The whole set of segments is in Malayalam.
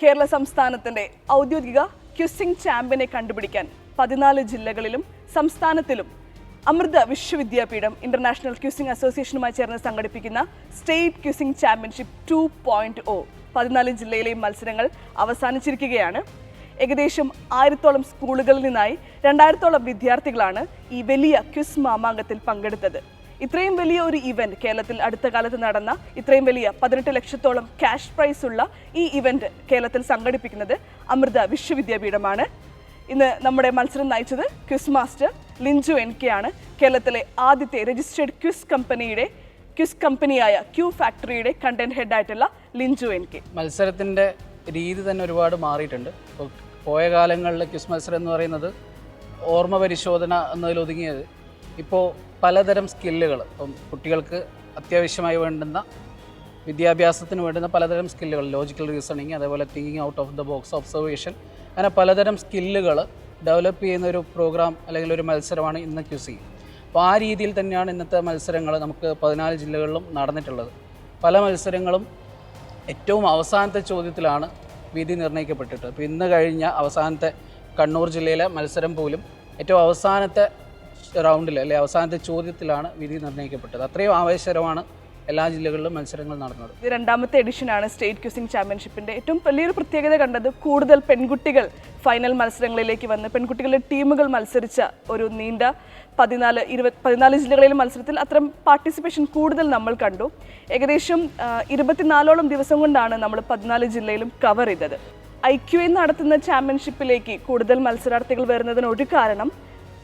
കേരള സംസ്ഥാനത്തിന്റെ ഔദ്യോഗിക ക്യുസിംഗ് ചാമ്പ്യനെ കണ്ടുപിടിക്കാൻ പതിനാല് ജില്ലകളിലും സംസ്ഥാനത്തിലും അമൃത വിശ്വവിദ്യാപീഠം ഇന്റർനാഷണൽ ക്യുസിംഗ് അസോസിയേഷനുമായി ചേർന്ന് സംഘടിപ്പിക്കുന്ന state quizzing championship two point O പതിനാല് ജില്ലയിലെയും മത്സരങ്ങൾ അവസാനിച്ചിരിക്കുകയാണ്. ഏകദേശം ആയിരത്തോളം സ്കൂളുകളിൽ നിന്നായി രണ്ടായിരത്തോളം വിദ്യാർത്ഥികളാണ് ഈ വലിയ ക്യുസ് മാമാങ്കത്തിൽ പങ്കെടുത്തത്. ഇത്രയും വലിയ ഒരു ഇവന്റ് കേരളത്തിൽ അടുത്ത കാലത്ത് നടന്ന ഇത്രയും വലിയ പതിനെട്ട് ലക്ഷത്തോളം ക്യാഷ് പ്രൈസ് ഉള്ള ഈ ഇവന്റ് കേരളത്തിൽ സംഘടിപ്പിക്കുന്നത് അമൃത വിശ്വവിദ്യാപീഠമാണ്. ഇന്ന് നമ്മുടെ മത്സരം നയിച്ചത് quiz master Linchu N K ആണ്. കേരളത്തിലെ ആദ്യത്തെ രജിസ്റ്റേർഡ് ക്വിസ് കമ്പനിയുടെ ക്വിസ് കമ്പനിയായ ക്യൂ ഫാക്ടറിയുടെ കണ്ടന്റ് ഹെഡായിട്ടുള്ള ലിഞ്ചു എൻ കെ മത്സരത്തിന്റെ രീതി തന്നെ ഒരുപാട് മാറിയിട്ടുണ്ട്. പോയ കാലങ്ങളിൽ ക്വിസ് മത്സരം എന്ന് പറയുന്നത് ഓർമ്മ പരിശോധന എന്നതിൽ ഒതുങ്ങിയത് ഇപ്പോൾ പലതരം സ്കില്ലുകൾ ഇപ്പം കുട്ടികൾക്ക് അത്യാവശ്യമായി വേണ്ടുന്ന വിദ്യാഭ്യാസത്തിന് വേണ്ടുന്ന പലതരം സ്കില്ലുകൾ ലോജിക്കൽ റീസണിങ് അതേപോലെ thinking out of the box observation അങ്ങനെ പലതരം സ്കില്ലുകൾ ഡെവലപ്പ് ചെയ്യുന്ന ഒരു പ്രോഗ്രാം അല്ലെങ്കിൽ ഒരു മത്സരമാണ് ഇന്ന് ക്യൂസി അപ്പോൾ ആ രീതിയിൽ തന്നെയാണ് ഇന്നത്തെ മത്സരങ്ങൾ നമുക്ക് പതിനാല് ജില്ലകളിലും നടന്നിട്ടുള്ളത്. പല മത്സരങ്ങളും ഏറ്റവും അവസാനത്തെ ചോദ്യത്തിലാണ് വിധി നിർണയിക്കപ്പെട്ടിട്ട് അപ്പോൾ ഇന്ന് കഴിഞ്ഞ അവസാനത്തെ കണ്ണൂർ ജില്ലയിലെ മത്സരം പോലും ഏറ്റവും അവസാനത്തെ റൗണ്ടിൽ അല്ലെ അവസാനത്തെ ചോദ്യത്തിലാണ് വിധി നിർണയിക്കപ്പെട്ടത്. അത്രയും ആവേശകരമാണ് എല്ലാ ജില്ലകളിലും മത്സരങ്ങൾ നടന്നത്. ഇത് രണ്ടാമത്തെ എഡിഷനാണ് സ്റ്റേറ്റ് ക്യൂസിംഗ് ചാമ്പ്യൻഷിപ്പിന്റെ ഏറ്റവും വലിയൊരു പ്രത്യേകത കണ്ടത് കൂടുതൽ പെൺകുട്ടികൾ ഫൈനൽ മത്സരങ്ങളിലേക്ക് വന്ന് പെൺകുട്ടികളുടെ ടീമുകൾ മത്സരിച്ച ഒരു നീണ്ട പതിനാല് ഇരുപത് പതിനാല് ജില്ലകളിലെ മത്സരത്തിൽ അത്തരം പാർട്ടിസിപ്പേഷൻ കൂടുതൽ നമ്മൾ കണ്ടു. ഏകദേശം ഇരുപത്തിനാലോളം ദിവസം കൊണ്ടാണ് നമ്മൾ പതിനാല് ജില്ലയിലും കവർ ചെയ്തത്. ഐ ക്യു നടത്തുന്ന ചാമ്പ്യൻഷിപ്പിലേക്ക് കൂടുതൽ മത്സരാർത്ഥികൾ വരുന്നതിന് ഒരു കാരണം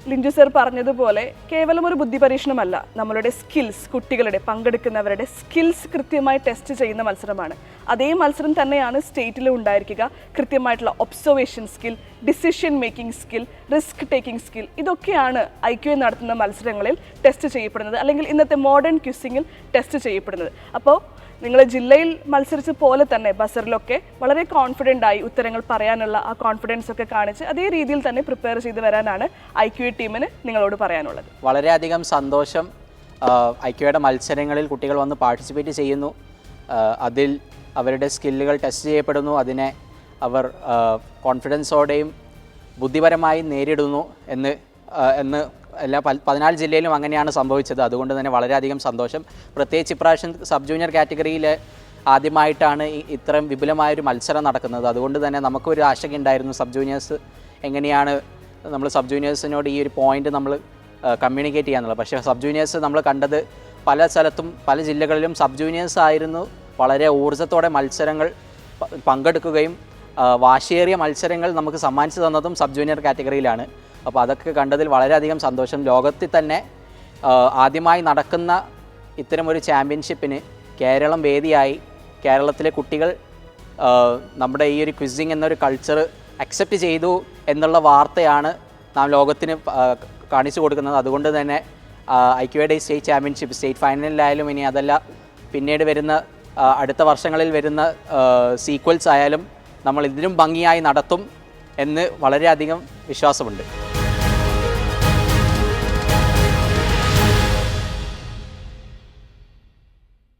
ലിഞ്ചു സർ പറഞ്ഞതുപോലെ കേവലം ഒരു ബുദ്ധി പരീക്ഷണമല്ല. നമ്മളുടെ സ്കിൽസ് കുട്ടികളുടെ പങ്കെടുക്കുന്നവരുടെ സ്കിൽസ് കൃത്യമായി ടെസ്റ്റ് ചെയ്യുന്ന മത്സരമാണ്. അതേ മത്സരം തന്നെയാണ് സ്റ്റേറ്റിലും ഉണ്ടായിരിക്കുക. കൃത്യമായിട്ടുള്ള observation skill decision making skill risk taking skill ഇതൊക്കെയാണ് ഐ ക്യു നടത്തുന്ന മത്സരങ്ങളിൽ ടെസ്റ്റ് ചെയ്യപ്പെടുന്നത്. അല്ലെങ്കിൽ ഇന്നത്തെ മോഡേൺ ക്യൂസിങ്ങിൽ ടെസ്റ്റ് ചെയ്യപ്പെടുന്നത്. അപ്പോൾ നിങ്ങൾ ജില്ലയിൽ മത്സരിച്ച പോലെ തന്നെ ബസറിലൊക്കെ വളരെ കോൺഫിഡന്റ് ആയി ഉത്തരങ്ങൾ പറയാനുള്ള ആ കോൺഫിഡൻസ് ഒക്കെ കാണിച്ച് അതേ രീതിയിൽ തന്നെ പ്രിപ്പയർ ചെയ്ത് വരാനാണ് ഐ ക്യു ടീമിന് നിങ്ങളോട് പറയാനുള്ളത്. വളരെയധികം സന്തോഷം. ഐ ക്യുയുടെ മത്സരങ്ങളിൽ കുട്ടികൾ വന്ന് പാർട്ടിസിപ്പേറ്റ് ചെയ്യുന്നു. അതിൽ അവരുടെ സ്കില്ലുകൾ ടെസ്റ്റ് ചെയ്യപ്പെടുന്നു. അതിനെ അവർ കോൺഫിഡൻസോടെയും ബുദ്ധിപരമായി നേരിടുന്നു എന്ന് എന്ന് എല്ലാ പതിനാല് ജില്ലയിലും അങ്ങനെയാണ് സംഭവിച്ചത്. അതുകൊണ്ട് തന്നെ വളരെയധികം സന്തോഷം. പ്രത്യേകിച്ച് ഇപ്രാവശ്യം സബ് ജൂനിയർ കാറ്റഗറിയിൽ ആദ്യമായിട്ടാണ് ഇത്രയും വിപുലമായൊരു മത്സരം നടക്കുന്നത്. അതുകൊണ്ട് തന്നെ നമുക്കൊരു ആശങ്കയുണ്ടായിരുന്നു സബ് ജൂനിയേഴ്സ് എങ്ങനെയാണ് നമ്മൾ സബ് ജൂനിയേഴ്സിനോട് ഈ ഒരു പോയിന്റ് നമ്മൾ കമ്മ്യൂണിക്കേറ്റ് ചെയ്യാന്നുള്ളത്. പക്ഷേ സബ് ജൂനിയേഴ്സ് നമ്മൾ കണ്ടത് പല സ്ഥലത്തും പല ജില്ലകളിലും സബ് ജൂനിയേഴ്സ് ആയിരുന്നു. വളരെ ഊർജത്തോടെ മത്സരങ്ങൾ പങ്കെടുക്കുകയും വാശിയേറിയ മത്സരങ്ങൾ നമുക്ക് സമ്മാനിച്ചു തന്നതും സബ് ജൂനിയർ കാറ്റഗറിയിലാണ്. അപ്പോൾ അതൊക്കെ കണ്ടതിൽ വളരെയധികം സന്തോഷം. ലോകത്തിൽ തന്നെ ആദ്യമായി നടക്കുന്ന ഇത്തരമൊരു ചാമ്പ്യൻഷിപ്പിന് കേരളം വേദിയായി. കേരളത്തിലെ കുട്ടികൾ നമ്മുടെ ഈ ഒരു ക്വിസിങ് എന്നൊരു കൾച്ചർ അക്സെപ്റ്റ് ചെയ്തു എന്നുള്ള വാർത്തയാണ് നാം ലോകത്തിന് കാണിച്ചു കൊടുക്കുന്നത്. അതുകൊണ്ട് തന്നെ ഐക്യയുടെ സ്റ്റേറ്റ് ചാമ്പ്യൻഷിപ്പ് സ്റ്റേറ്റ് ഫൈനലിലായാലും ഇനി അതല്ല പിന്നീട് വരുന്ന അടുത്ത വർഷങ്ങളിൽ വരുന്ന സീക്വൽസ് ആയാലും നമ്മൾ ഇതിലും ഭംഗിയായി നടത്തും എന്ന് വളരെയധികം വിശ്വാസമുണ്ട്.